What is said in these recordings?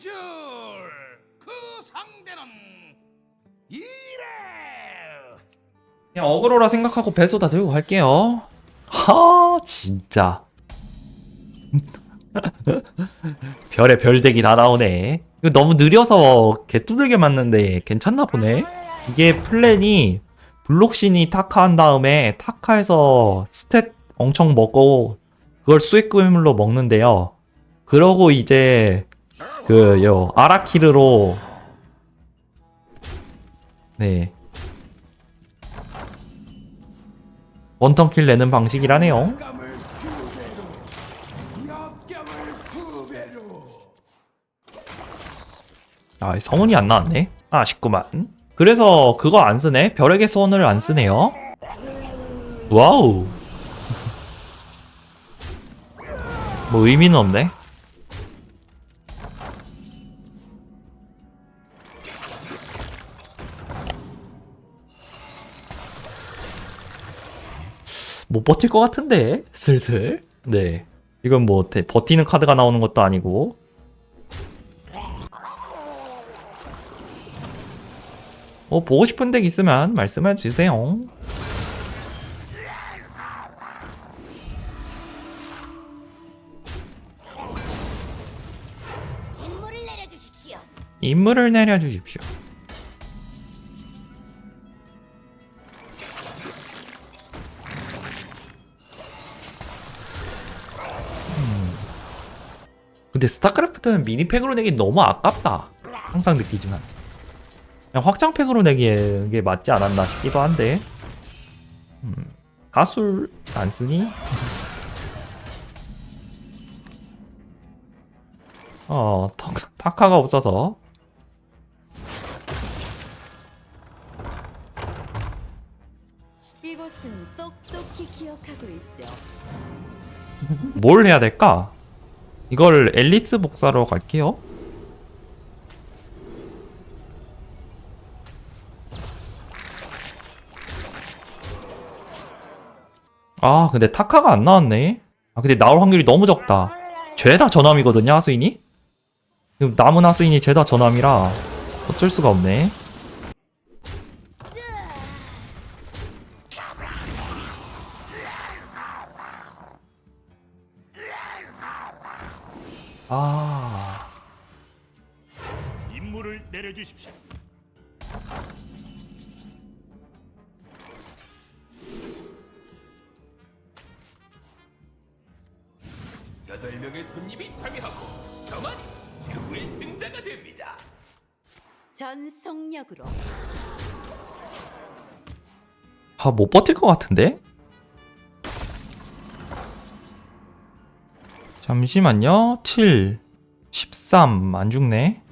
줄. 그 상대는 이래. 그냥 어그로라 생각하고 배소 다 들고 갈게요. 하 진짜. 별의 별대기 다 나오네. 이거 너무 느려서 개 두들겨 맞는데 괜찮나 보네. 이게 플랜이 블록신이 타카 한 다음에 타카에서 스탯 엄청 먹고 그걸 수익금물로 먹는데요. 그러고 이제 그 요 아라키르로 네 원턴킬 내는 방식이라네요. 아, 성운이 안 나왔네. 아쉽구만. 그래서 그거 안 쓰네? 별에게 소원을 안 쓰네요. 와우. 뭐 의미는 없네. 못 버틸 것 같은데 슬슬. 네. 이건 뭐 대- 버티는 카드가 나오는 것도 아니고 뭐 보고 싶은 덱 있으면 말씀해 주세요. 임무를 내려주십시오. 근데 스타크래프트는 미니팩으로 내기 너무 아깝다. 항상 느끼지만. 그냥 확장팩으로 내기에 맞지 않았나 싶기도 한데. 음. 가술 안 쓰니? 어, 터- 타카가 없어서 이곳은 똑똑히 기억하고 있죠. 뭘 해야 될까? 이걸 엘리트 복사로 갈게요. 아, 근데 타카가 안 나왔네. 아, 근데 나올 확률이 너무 적다. 죄다 전함이거든요, 하수인이? 지금 남은 하수인이 죄다 전함이라 어쩔 수가 없네. 아. 임무를 내려주십시오. 여덟 명의 손님이 참여하고 저만이 최후의 승자가 됩니다. 전속력으로 아, 못 버틸 것 같은데? 잠시만요. 7, 13, 안 죽네.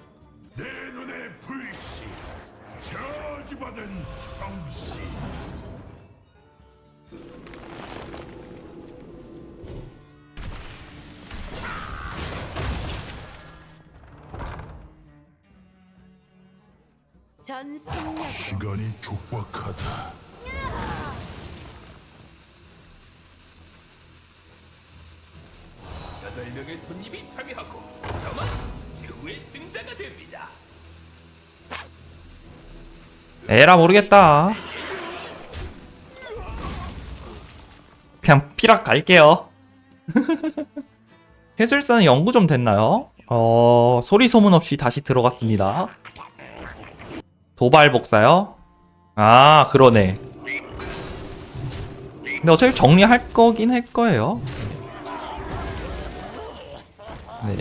시간이 촉박하다. 여덟 명의 손님이 참여하고 저만이 최후의 승자가 됩니다. 에라 모르겠다. 그냥 피락 갈게요. 해술사는 연구 좀 됐나요? 어, 소리 소문 없이 다시 들어갔습니다. 도발 복사요? 아, 그러네. 근데 어차피 정리할 거긴 할 거예요. 네.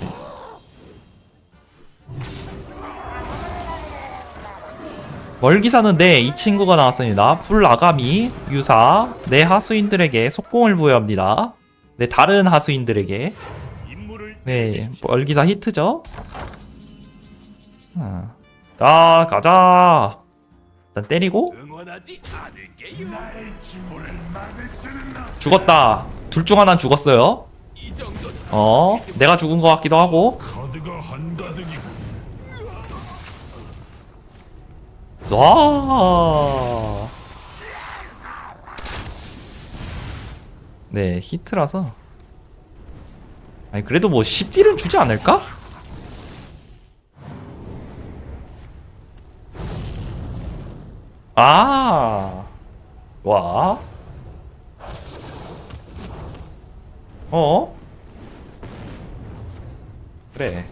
멀기사는 네, 이 친구가 나왔습니다. 불아가미, 유사, 네 하수인들에게 속공을 부여합니다. 네, 다른 하수인들에게. 네. 멀기사 히트죠? 아, 자, 가자! 일단 때리고. 죽었다. 둘 중 하나는 죽었어요. 어? 내가 죽은 것 같기도 하고 와. 네 히트라서 아니 그래도 뭐 10딜은 주지 않을까? 아 와. 어? 그래.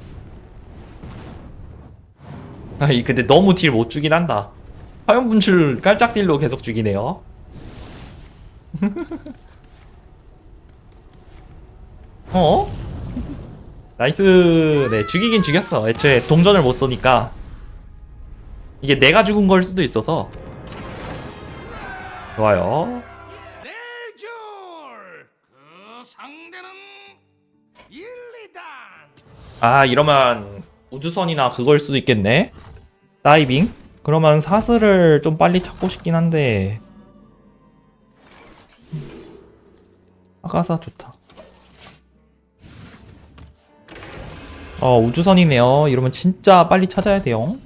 아이 근데 너무 딜 못 주긴 한다. 화염 분출 깔짝 딜로 계속 죽이네요. 어? 나이스. 네, 죽이긴 죽였어. 애초에 동전을 못 쏘니까. 이게 내가 죽은 걸 수도 있어서. 좋아요. 아, 이러면 우주선이나 그걸 수도 있겠네. 다이빙? 그러면 사슬을 좀 빨리 찾고 싶긴 한데. 아가사 좋다. 어, 우주선이네요. 이러면 진짜 빨리 찾아야 돼요.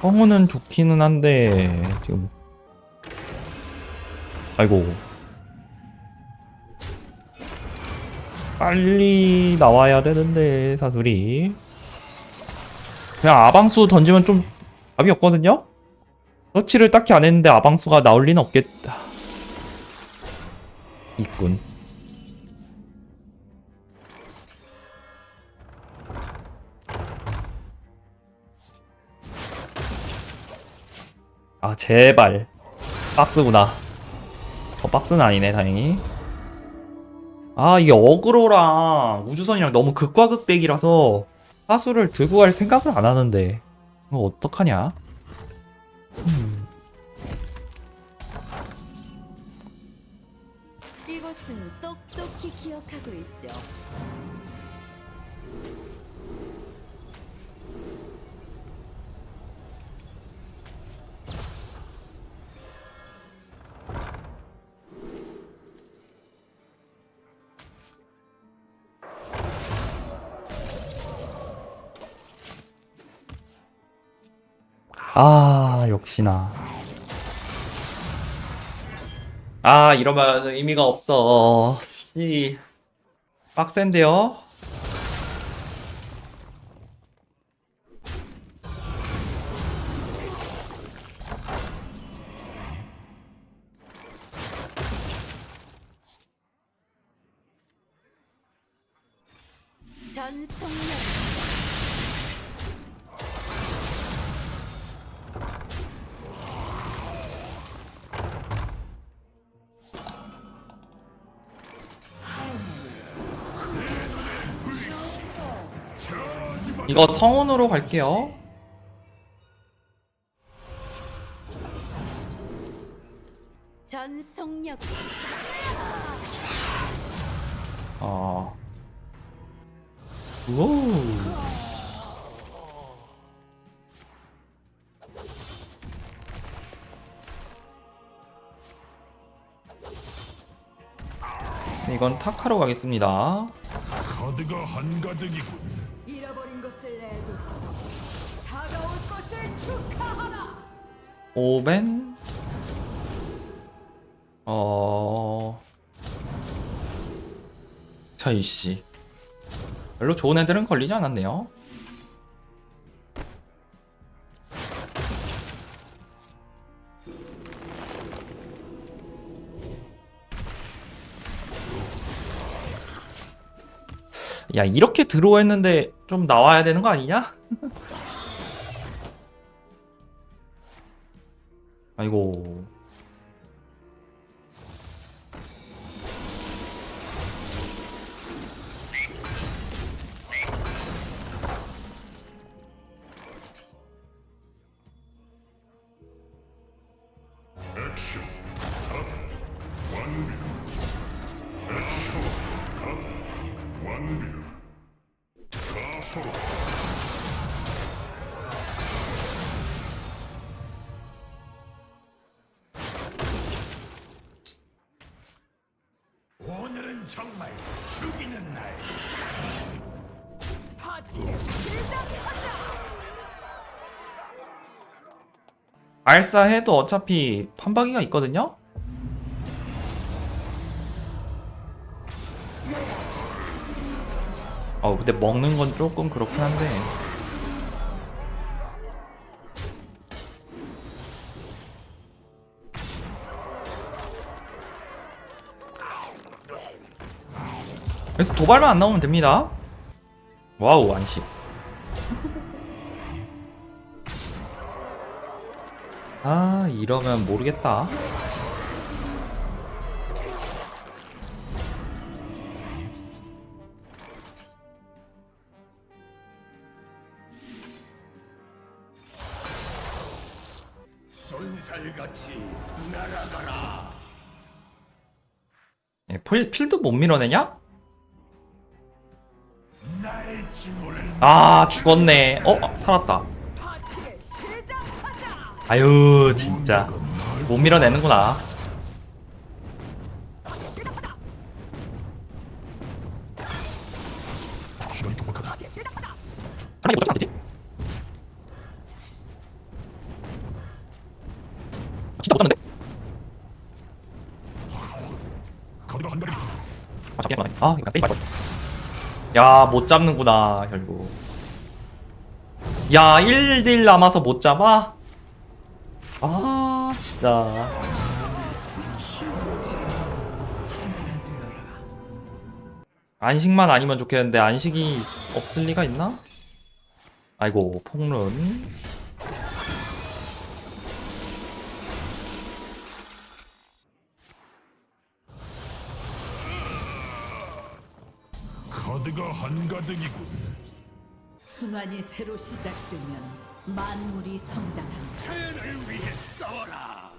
성우는 좋기는 한데, 지금. 아이고. 빨리 나와야 되는데, 사술이. 그냥 아방수 던지면 좀 답이 없거든요? 서치를 딱히 안 했는데 아방수가 나올 리는 없겠다. 있군. 아, 제발. 박스구나. 어, 박스는 아니네, 다행히. 아, 이게 어그로랑 우주선이랑 너무 극과 극대기라서 사수를 들고 갈 생각을 안 하는데. 이거 어떡하냐? 음. 이곳은 똑똑히 기억하고 있죠. 아, 역시나. 아, 이러면 의미가 없어. 씨. 빡센데요? 이거 성운으로 갈게요. 전속력 어. 오. 네, 이건 타카로 가겠습니다. 카드가 한가득이군. 잃어버린 것을 내도 다가올 것을 축하하라. 오벤? 어. 자이씨. 별로 좋은 애들은 걸리지 않았네요 야 이렇게 들어했는데 좀 나와야 되는 거 아니냐? 아이고 가소 오늘은 정말 죽이는 날. 파티를 시작하자. 알싸 해도 어차피 판박이가 있거든요? 어 근데 먹는 건 조금 그렇긴 한데. 도발만 안 나오면 됩니다. 와우 안심. 아 이러면 모르겠다 손살같이 날아가라. 예, 필, 필드 못 밀어내냐? 아 죽었네 어? 아, 살았다. 아유 진짜 못 밀어내는구나. 사람이 못 잡지? 진짜 아 이거 빼지 말걸 야못 잡는구나 결국 야 1딜 남아서 못 잡아? 아 진짜 안식만 아니면 좋겠는데 안식이 없을 리가 있나? 아이고 폭룬 카드가 한가득이군. 순환이 새로 시작되면 만물이 성장한다. 자연을 위해 싸워라.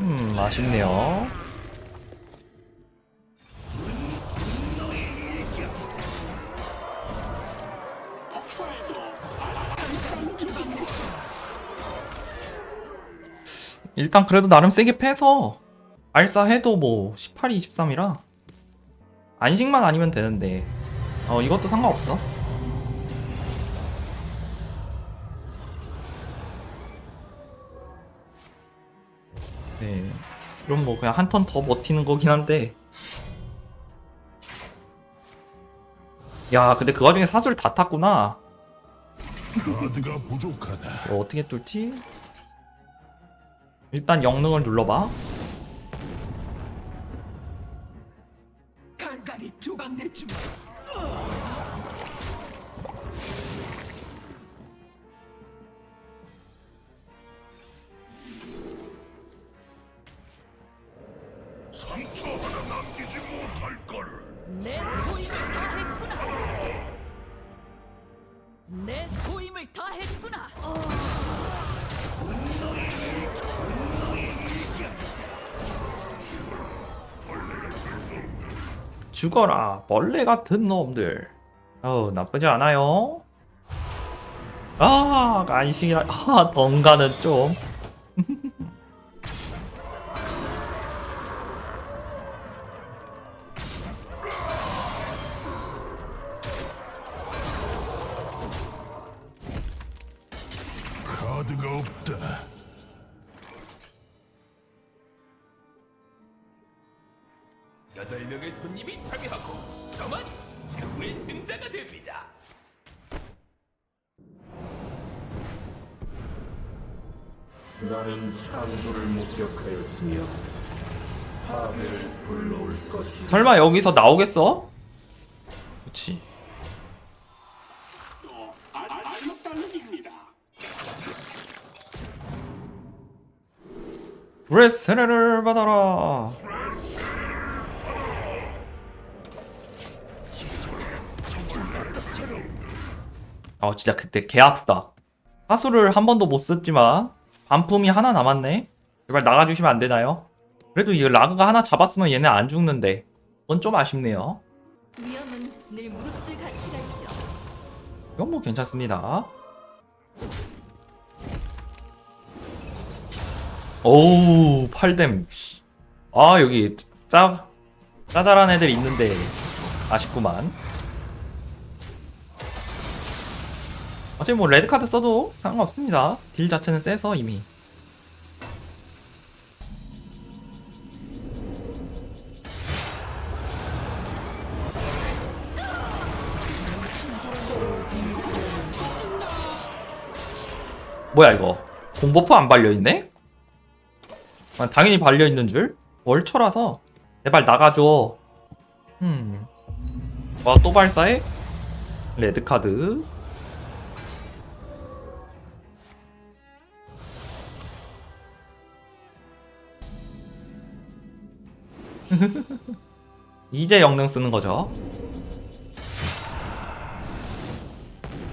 음 아쉽네요 일단 그래도 나름 세게 패서 알싸해도 뭐 18, 23이라 안식만 아니면 되는데 어 이것도 상관없어 네 그럼 뭐 그냥 한 턴 더 버티는 거긴 한데 야 근데 그 와중에 사수를 다 탔구나 카드가 부족하다. 어, 어떻게 뚫지? 일단 영능을 눌러봐 간간히 주방 내주마. 상처 하나 남기지 못할 걸. 내 소임을 다 했구나. 내 소임을 다 했구나. 죽어라 벌레 같은 놈들. 어 나쁘지 않아요. 아 안식이라 아 덩가는 좀 나는 창조를 목격하였으며 파괴를 불러올 것이. 설마 여기서 나오겠어? 그치 브레스 세례를 받아라 아 진짜 그때 개 아프다 하수를 한 번도 못 썼지만 반품이 하나 남았네. 제발 나가주시면 안 되나요? 그래도 이 라그가 하나 잡았으면 얘네 안 죽는데. 그건 좀 아쉽네요. 위험은 늘 무릅쓸 가치가 있죠. 이건 뭐 괜찮습니다. 오우 8댐. 아 여기 짜 짜잘한 애들 있는데 아쉽구만 어차피 뭐 레드카드 써도 상관없습니다. 딜 자체는 세서 이미. 뭐야 이거 공버프 안 발려있네? 아, 당연히 발려있는 줄? 월초라서 제발 나가줘 음. 와또 발사해? 레드카드 이제 영능 쓰는 거죠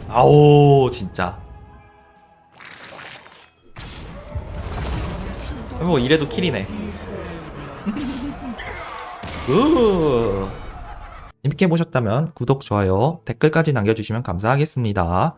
아오 진짜 뭐 이래도 킬이네. 우. 재밌게 보셨다면 구독, 좋아요, 댓글까지 남겨주시면 감사하겠습니다.